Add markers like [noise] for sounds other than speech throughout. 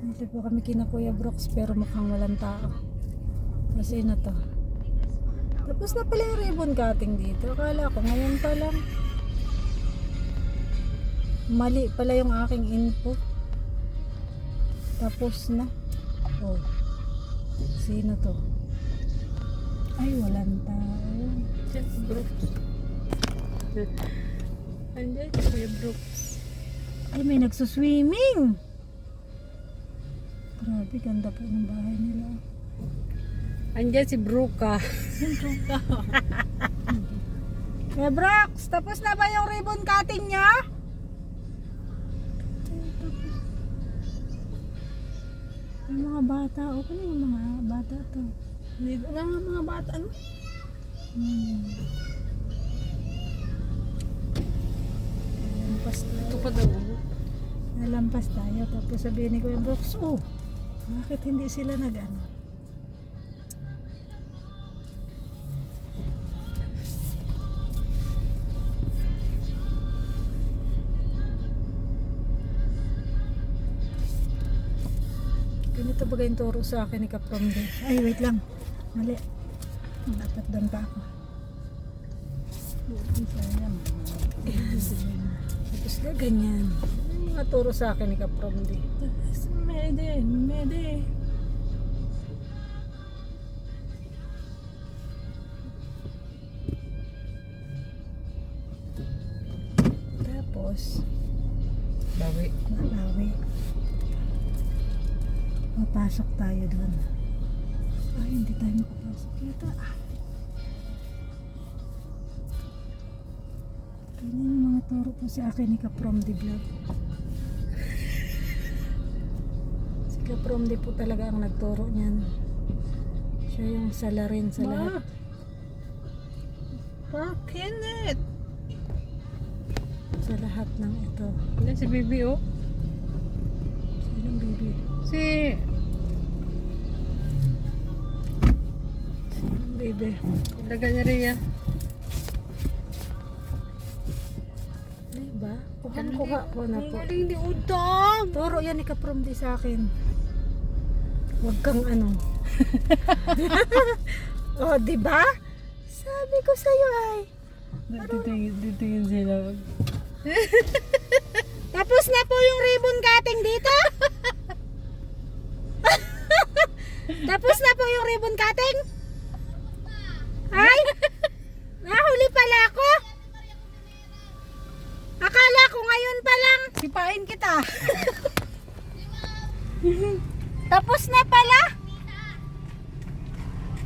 Dito po kami kina Kuya Brooks pero mukhang walang tao. Kasi na to. Tapos na pala yung ribbon cutting dito. Akala ko ngayon pa lang. Mali pala yung aking info. Tapos na. Oh. Sino to? Ay, walang tao. Si Brooks. Andiyan Kuya Brooks. Ay, may nagsuswimming. Grabe, ganda po ng bahay nila. Andiyan si Bruka. Kuya [laughs] Brox, tapos na ba yung ribbon cutting niya? Yung mga bata, okay na yung mga bata to. Lang ang mga bata. Ano? Hmm. Nalampas Ito tayo. pa daw. Nalampas tayo. Tapos sabihin ni Kuya Brox, oh, bakit hindi sila nag-ano? Ganito ba yung turo sa akin ni Kapamde? Ay, wait lang. Mali. Dapat doon pa ako. Sayang. Tapos na ganyan. Mga turo sa akin ni Kapamde. Mede, mede. Tapos, Bawi. Malawi. Papasok tayo doon. Ay, hindi tayo makapasok yata. Ah. Ganyan yung mga turo po sa akin ni Kaprom di Vlog. Si Kaprom di po talaga ang nagturo niyan. Siya yung salarin sa lahat. Bakit? Sa lahat ng ito. Andiyan si Bibi oh. Sinong baby? Si... Sinong baby? Daga niya Rhea. Diba? Kuha-kuha ko na po. galing ni Udang. Turo yan ni Kaprom di sa akin. Huwag kang ano. [laughs] oh, di ba? Sabi ko sa iyo ay. Titingin, titingin sila. [laughs] Tapos na po yung ribbon cutting dito? [laughs] Tapos na po yung ribbon cutting? Ay! Nahuli pala ako? Akala ko ngayon pa lang. Sipain kita. Tapos na pala.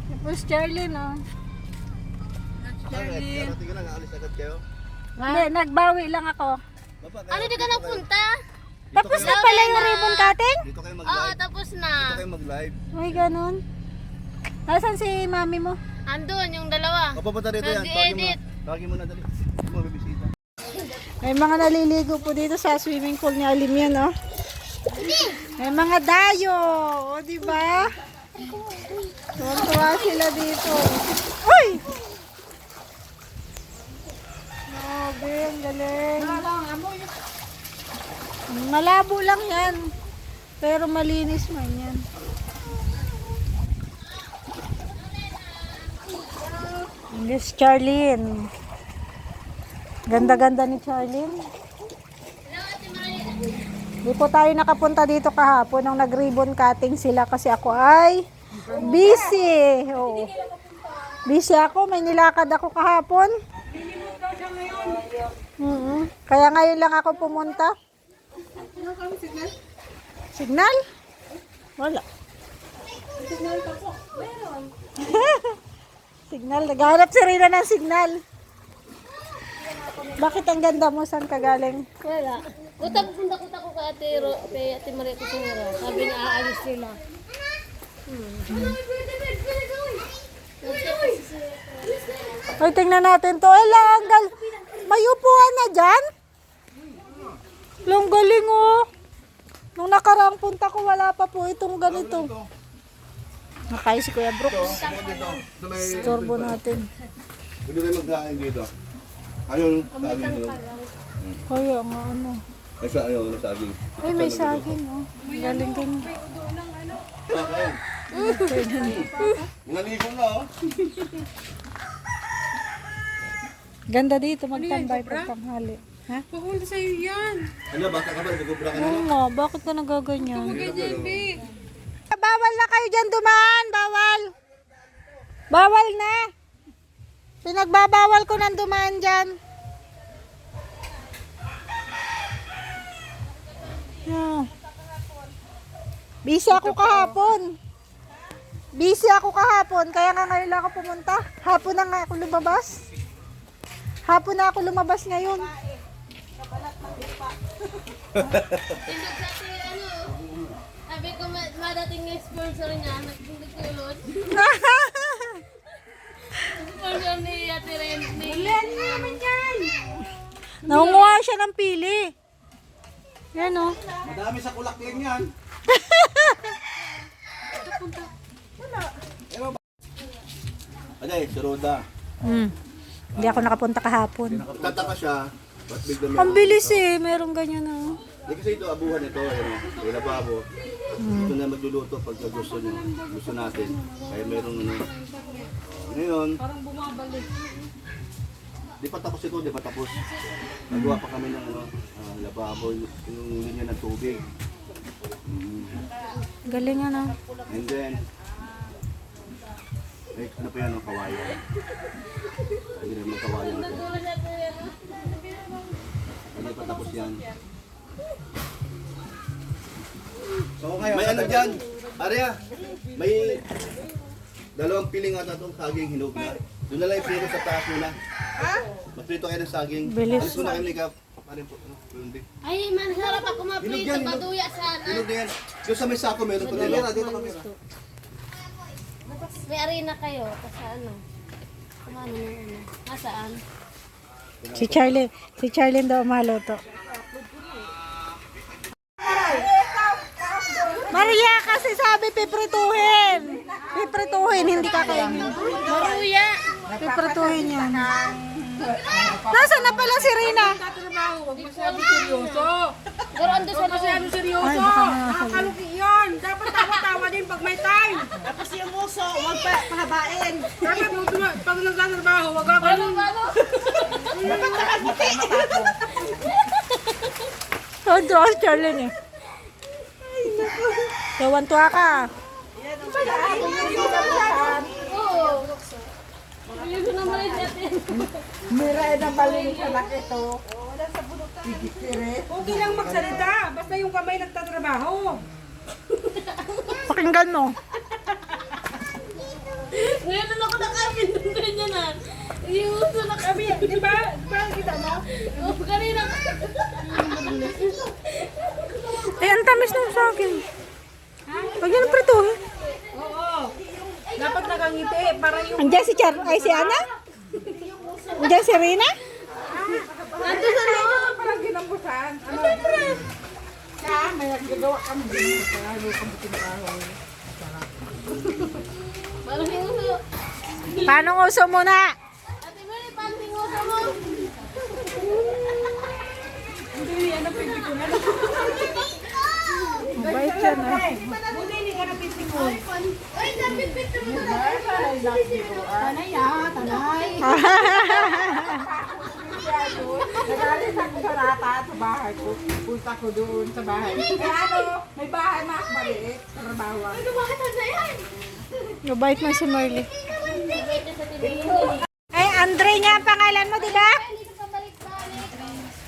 Tapos Charlene. Charlene. Darating ka lang, aalis agad kayo. Hindi, nagbawi lang ako. Baba, Ano di ka napunta? Tapos na pala yung ribbon cutting? Dito kayo Oo, mag-live. tapos Dito na. kayo mag-live. May ganun. Nasaan si mami mo? Andun, yung dalawa. O, papunta rito yan. Tawagin mo. Nag-edit. Tawagin mo na, dali. Hindi mo bibisita. May mga naliligo po dito sa swimming pool ni Alim yan, oh. May mga dayo, o, di ba? Tuwan-tuwa sila dito. Uy! Grabe, ang galing. Malabo lang yan. Pero malinis man yan. Miss Charlene. Ganda-ganda ni Charlene. Di po tayo nakapunta dito kahapon nung nag-ribbon cutting sila kasi ako ay busy. Oo. Busy ako, may nilakad ako kahapon. Mhm. Kaya ngayon lang ako pumunta. Signal? Wala. [laughs] signal. Naghanap si Rina ng signal. Bakit ang ganda mo? Saan ka galing? Wala. Utak, punta ko ko kay Ate, Ro, kay Ate Maria Cusinera. Sabi niya, aalis sila. Ay, tingnan natin to. Ay, lang, ang gal... May upuan na dyan? Galing oh. Nung nakaraang punta ko, wala pa po itong ganito. Nakaya si Kuya Brooks. Dito. Turbo natin. Pwede kayo magkain dito. Ayun, sabi mo. Kaya nga ano. Ay, sa ano, ano, saging. Ay, may saging, oh. Galing din. Libo na, oh. Ganda dito, magtambay pag tanghali. Ha? Pupunta sa'yo yan. Ano, bata ka ba? Nagkubra ka na, Oo nga, bakit ka nagaganyan? Ganyan, be. Bawal na kayo dyan dumaan, bawal. Bawal na. Pinagbabawal ko ng dumaan dyan. Yeah. Busy ako kahapon. Busy ako kahapon, kaya nga ngayon lang ako pumunta. Hapon na nga ako lumabas. Hapon na ako lumabas ngayon. Kasi ano, sabi ko ma- madating nga sponsor niya, yun. Sponsor ni Ate Ren. Ni... naman yan! Nangunguha siya ng pili. Yan oh. Madami sa kulak din yan. Ano eh, si Roda. Hmm. Hindi ako nakapunta kahapon. Tataka siya, ba't bigla may... Ang bilis eh, meron ganyan oh. Hindi kasi ito, abuhan ito, ano, may lababo. Ito na magluluto pag gusto nyo, gusto natin. Kaya meron ano. Ngayon, Parang bumabalik. Di pa tapos ito, di pa tapos. Nagawa pa kami ng ano, ah, lababo, yung, linya ng tubig. Mm. Galing ano. And then, ay, ano pa yan, ang kawayan. Hindi naman kawayan. Hindi pa tapos yan. may ano dyan, Arya, may dalawang piling ata itong saging hinog na. Doon na lang yung sa taas muna. Maprito kayo ng saging. Bilis. Alis mo na kayo, Lika. Parin po, ano. Ay, man, sarap ako maprito, paduya sana. Hinog na yan. Yung sa may sako, meron pa dito. Dito kamera. May arena kayo, kasi ano. Kumano yung ano. Nasaan? Si Charlie, si Charlie daw maluto. Maria kasi sabi piprituhin. Piprituhin, hindi kakainin. Maruya! Piprituhin yan. Nasaan na pala si Rina? Tatrabaho, huwag masyado seryoso. Pero ando sa Masyado loob. seryoso. Ay, baka nga Nakakaluki yun. Dapat tawa-tawa din pag may time. Tapos yung muso, huwag pa pahabain. Dapat pag nagtatrabaho, huwag ka Ano, ano? [laughs] Oh, Diyos, Charlie eh. Tuwan-tuwa ka. Oo. Ayun ko naman yung Ate. Miray na baling sa laki to. Okay lang magsalita. Basta yung kamay nagtatrabaho. Pakinggan mo. Ngayon na ako nakamin ng ganyan na. Yung uso na kami. Di ba? Di ba kita mo? Oh, kanina. Eh, ang tamis ng saging. Pag yan ang prituhin. Oo. Dapat nakangiti para yung Andiyan si Char, ay si Ana? Andiyan si Rina? Ando sa loob. Parang ginambusan. Ano? Siya, may nagagawa kami dito. Ano kami tinakahoy. Parang uso. Paano uso muna? Ate Mary, paano uso mo? Mabait yan ah. Buti hindi ka napitingo. Ay, napipit mo na. Tanay ah, tanay. [laughs] Nagalit ako sa rata sa bahay ko. Punta ko doon sa bahay. Eh ano, may bahay mas maliit. Trabaho. Ano ba ka na yan? Mabait man si Marley. Ay, Andre nga ang pangalan mo, di ba?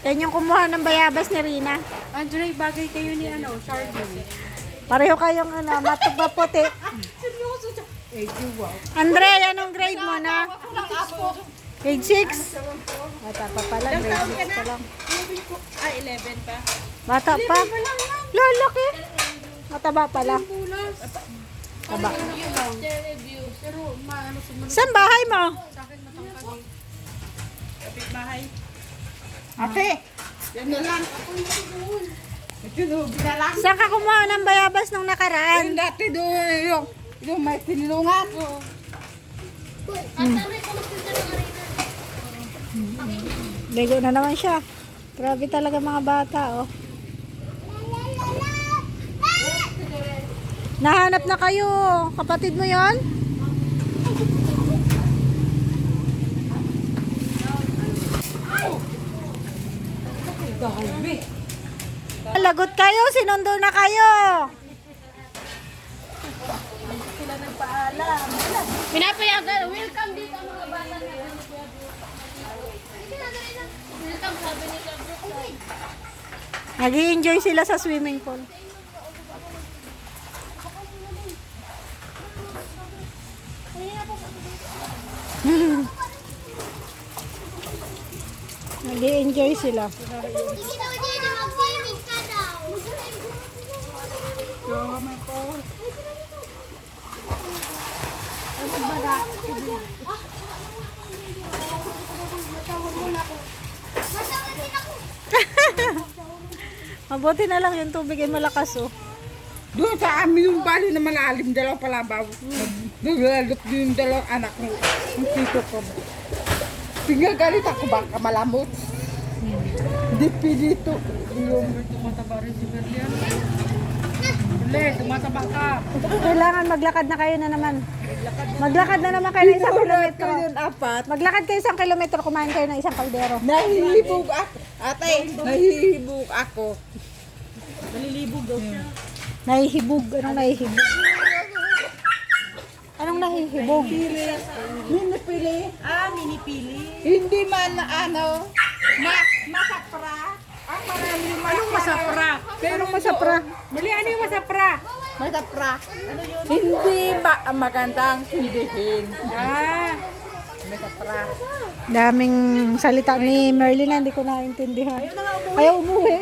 Yan yung kumuha ng bayabas ni Rina. Andre, bagay kayo ni ano, Charlie. Pareho kayong ano, matugba puti. You wow. Andre, anong grade mo na? Grade 6? Bata pa pala, grade 6 pa lang. Ay, 11 pa. Bata pa? Lalaki. Mataba pala. Taba. Saan bahay mo? sa akin matangkad eh. Kapit bahay. Ate, yan na lang. Na lang. Saan ka kumuha ng bayabas nung nakaraan? Yung dati doon, yung, yung may sinilungat. Oh. Hmm. hmm. Lego na naman siya. Grabe talaga mga bata, oh. Nahanap na kayo. Kapatid mo yon? Dahil, Lagot kayo, sinundo na kayo. Pinapayagan, welcome dito mga bata na Welcome sabi ni Gabriel. nag enjoy sila sa swimming pool. [laughs] nag enjoy sila. Mabuti na lang yung tubig ay malakas oh. Doon sa amin yung bali na malalim, dalaw palabaw. Naglalop din yung dalawang anak ko. Yung tito ko. Pinagalit ako baka malamot. Hindi pinito. Yung Tumataba rin si Berlian. Ule, tumataba ka. Kailangan maglakad na kayo na naman. Maglakad na naman kayo ng isang kilometro. yun apat. Maglakad kayo isang kilometro, kumain kayo ng isang kaldero. Nahihibog ako. Ate, nahihibog ako. Nahihibog. Anong nahihibog? Anong nahihibog? Minipili. Ah, minipili. Hindi man na ano, ma masapra. Ang marami yung Anong masapra? Anong masapra? Mali, ano yung masapra? masapra. Hindi ba magandang hindihin? Ah, Masapra. Daming salita ni Merlin na hindi ko naintindihan. Ayaw umuwi.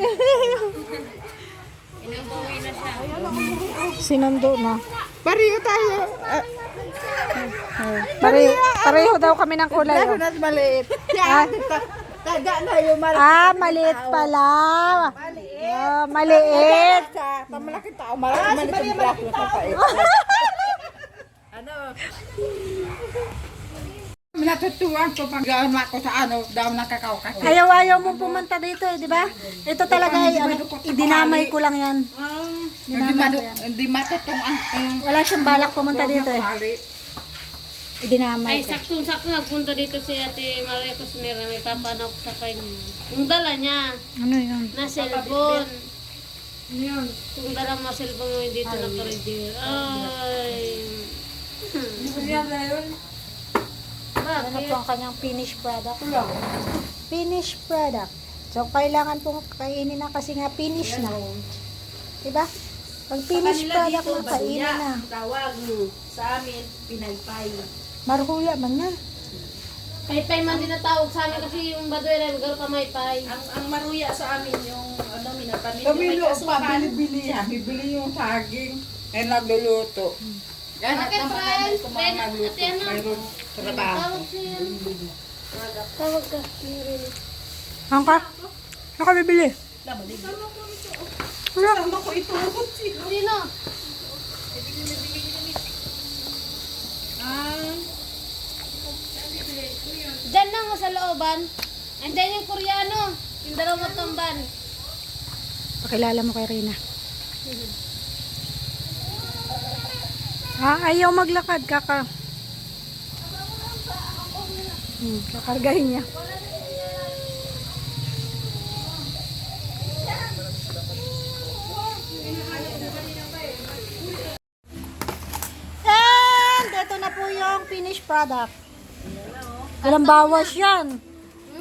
Sinundo na. Pareho tayo. Uh, Oh, Pareho, pareho daw kami ng kulay. Lalo oh. na't maliit. Na yung maliit. Ah, maliit Ah, maliit. Sa pamalaki tao, malaki maliit ang braso sa pait. [laughs] ano? Natutuwan ko pag gawin ako sa ano, daw ng kakao kasi. Ayaw-ayaw mo pumunta dito eh, di ba? Ito talaga ay ano, idinamay ko lang yan. Hindi, matu hindi matutong ang Wala siyang balak pumunta dito eh. Mali. Idinamay Ay, ko. saktong-sakto nagpunta dito si Ate Maria Cosmera. May papanok sa kanya. Yung dala niya, Ano yun? na cellphone. Yun. Kung dala mo cellphone mo dito na corridor. Ay. Ano Bakit? po ang kanyang finished product? Finished product. So, kailangan pong kainin na kasi nga finish na. Diba? Pag finished product na, kainin na. tawag sa amin, pinaypay. Marhuya man na. Paypay man din natawag sa amin kasi yung baduy rin, garo ka may pay. Ang, ang maruya sa amin, yung ano, minapamilya kasukan. pa, bili-bili yan. Bibili yung saging. Eh, nagluluto. Yan, Bakit, ang Brian? mga mga nagluto. Mayroon trabaho. Tawag siya. Tawag ka. Ang ka? Ano ka bibili? Wala. Sino? Diyan lang sa looban. Andiyan yung Koreano. Yung dalawang tamban. Pakilala mo kay Rina. Ah, ayaw maglakad, kaka. Hmm, kakargahin niya. And ito na po yung finished product. Walang bawas yan.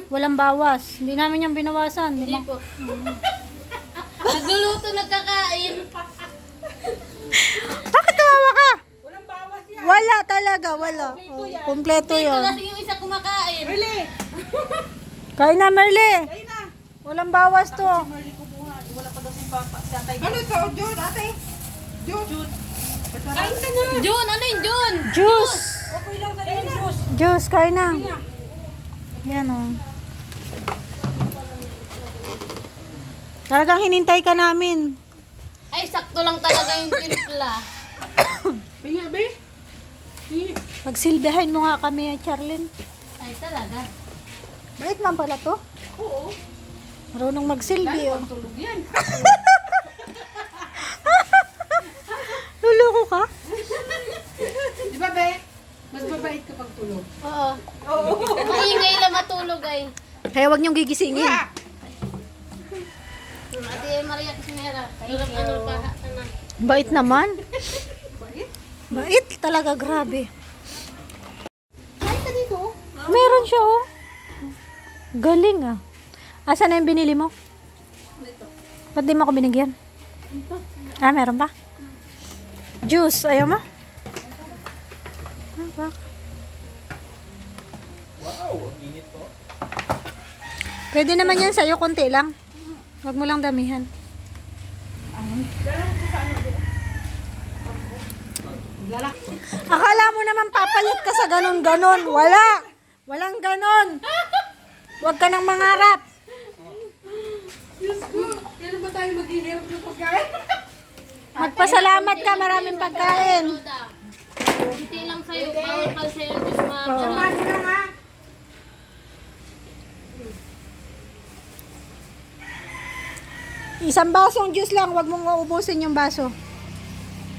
Walang bawas. Hindi namin yung binawasan. Hindi po. Nagluluto, nagkakain. Bakit tawa ka? Wala talaga, wala. Oh, kompleto Ito yon. kasi yung isa kumakain. Kain na, Merle. Walang bawas to. Ano to, Jun, ate? Jun. Jun, ano yung Jun? Juice. Juice, kain na. Yan o. Talagang hinintay ka namin. Ay, sakto lang talaga yung timpla. Pinga, be? Magsilbihan mo nga kami, Charlene. Ay, talaga. Bait man pala to. Oo. Marunong magsilbi. Oh. Tulog yan. [laughs] Luloko mas mabait kapag tulog. Oo. Oo. Maingay na matulog ay. Kaya wag niyong gigisingin. Ate Maria Casimera. Tulog ano pa na. Bait naman. Bait? Bait talaga, grabe. Bait ka dito? Meron siya oh. Galing ah. Asan na yung binili mo? Dito. Ba't di mo ako binigyan? Ito. Ah, meron pa? Juice, ayaw mo? Ah, bak- Pwede naman yan sa'yo, konti lang. Huwag mo lang damihan. Akala mo naman papalit ka sa ganon-ganon. Wala. Walang ganon. Huwag ka nang mangarap. Kailan ba tayo maghihirap ng pagkain? Magpasalamat ka, maraming pagkain. Hindi lang sa'yo. Bawal pa sa'yo. Diyos ka nga. Isang basong juice lang, huwag mong uubusin yung baso.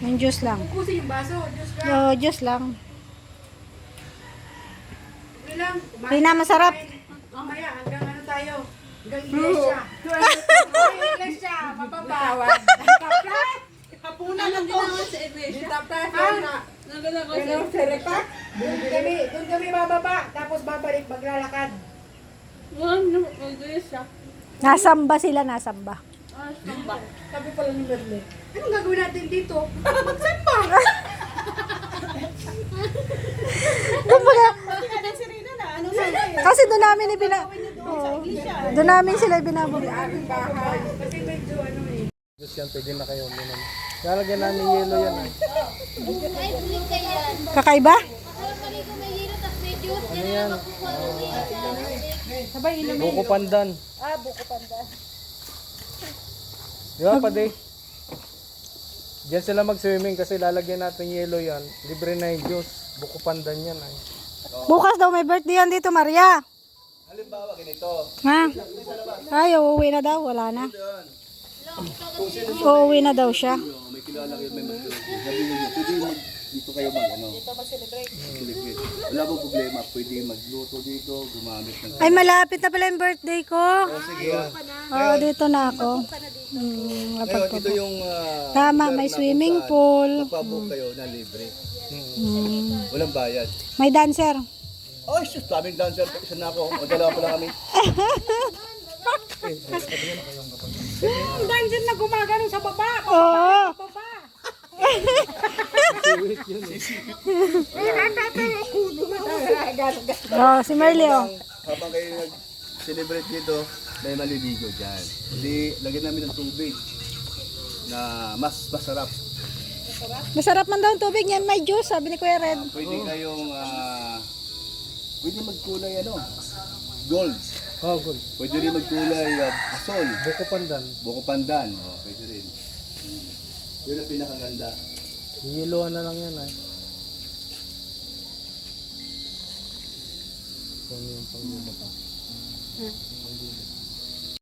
Yung juice lang. Pusin yung baso. Diyos ka. Yo, juice lang. Hindi lang. Hindi na masarap. Mamaya hanggang ano tayo? Hanggang iglesia. Hanggang [laughs] iglesia. Mapapawad. Tapla. Hapunan na to. Tapla. Ha? Ano, sereka? Doon kami, doon kami bababa. Tapos babalik maglalakad. Nasamba sila, nasamba. Sabi pala ni Merle, anong gagawin natin dito? Magsamba! [laughs] Kumbaga, [laughs] kasi doon namin ibina... Oo. Doon namin sila bahay. Kasi medyo ano eh. Diyos yan, pwede na kayo uminom. Lalagyan namin yelo yan ay. Ay, tulig ka yan. Kakaiba? May hilo, tapos may juice. Yan na makukuha ng hilo. Buko pandan. Ah, buko pandan. Di ba, Pade? Diyan sila mag-swimming kasi lalagyan natin yelo yan. Libre na yung juice. Buko pandan yan ay. Bukas daw may birthday yan dito, Maria. Halimbawa, ganito. Ha? Ay, uuwi na daw. Wala na. Uuwi na daw siya. Yung may kilala kayo, may mag Sabi niyo, pwede mag dito kayo mag ano. Dito mag-celebrate. Wala pong problema. Pwede magluto dito, gumamit ng... Ay, malapit na pala yung birthday ko. Oh, sige. Oo, dito na ako. Hmm, Ngayon, ito yung... ah, Tama, may swimming pool. Magpabook kayo na libre. Hmm. Walang bayad. May dancer. Oh, sus, daming dancer. Isa na ako. O dalawa pa lang kami. Ang dungeon na gumagano sa baba. Oo. Baba. [laughs] Oh, si Merly, oh. Habang kayo nag-celebrate dito, may maliligo dyan. Hindi, lagyan namin ng tubig na mas masarap. Masarap man daw ang tubig niyan. May juice, sabi ni Kuya Red. Pwede kayong, ah, pwede magkulay ano, gold. Oh, good. Pwede rin magkulay uh, asol, Buko pandan. buko pandan. Oh, pwede rin. Hmm. Yun ang pinakaganda. Yeloan na lang yan ay. Kung yung panggulo ka.